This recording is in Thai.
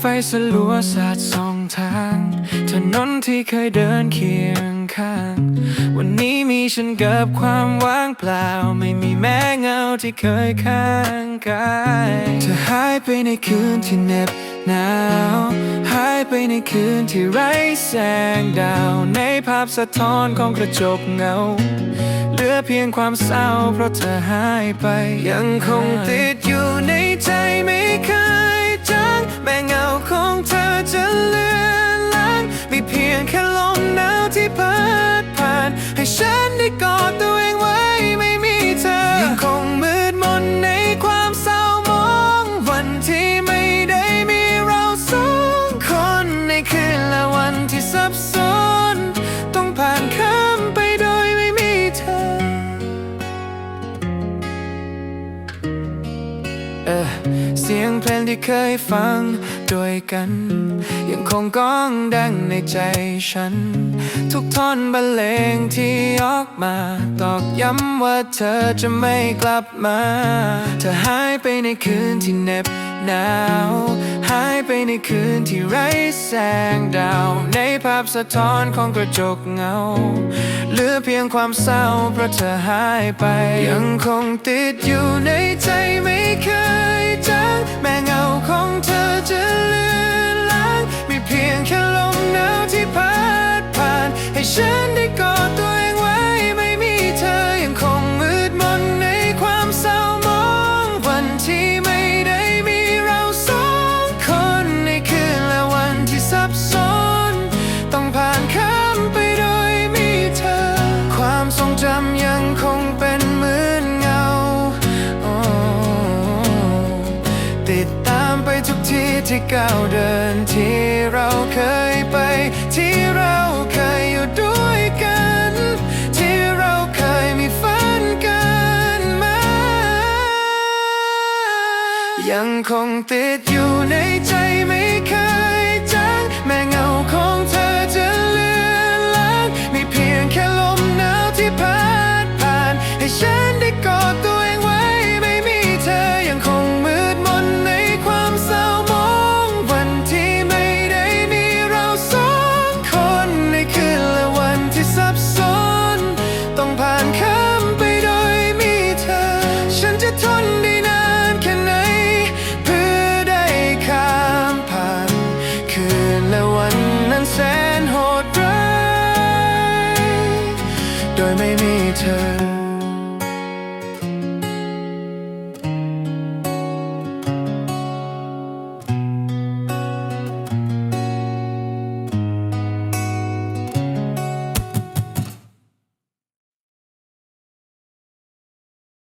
ไฟสลัวสาดสองทาง ถนนที่เคยเดินเคียงข้าง วันนี้มีฉันกับความว่างเปล่า ไม่มีแม้เงาที่เคยข้างกายเธอหายไปในคืนที่เหน็บหนาวหายไปในคืนที่ไร้แสงดาว ในภาพสะท้อนของกระจกเงา เหลือเพียงความเศร้าเพราะเธอหายไปยังคงติด แค่ลมหนาวที่พัดผ่าน ให้ฉันได้กอดตัว เสียงเพลงที่เคยฟังด้วยกัน ยังคงก้องดังในใจฉัน ทุกท่อนบรรเลงที่ออกมา ตอกย้ำว่าเธอจะไม่กลับมาเธอหายไปในคืนที่เน็บ หนาว หายไปในคืนที่ไร้แสงดาว ในภาพสะท้อนของกระจกเงา เหลือเพียงความเศร้าเพราะเธอหายไป ยังคงติดอยู่ในใจไม่เคยจางแม้เงาของ ที่ก้าวเดินที่เราเคยไป ที่เราเคยอยู่ด้วยกัน ที่เราเคยมีฝันกันมา ยังคงติดอยู่ในใจไม่เคยจางแม้เงาของเธอ โดยไม่มีเธอ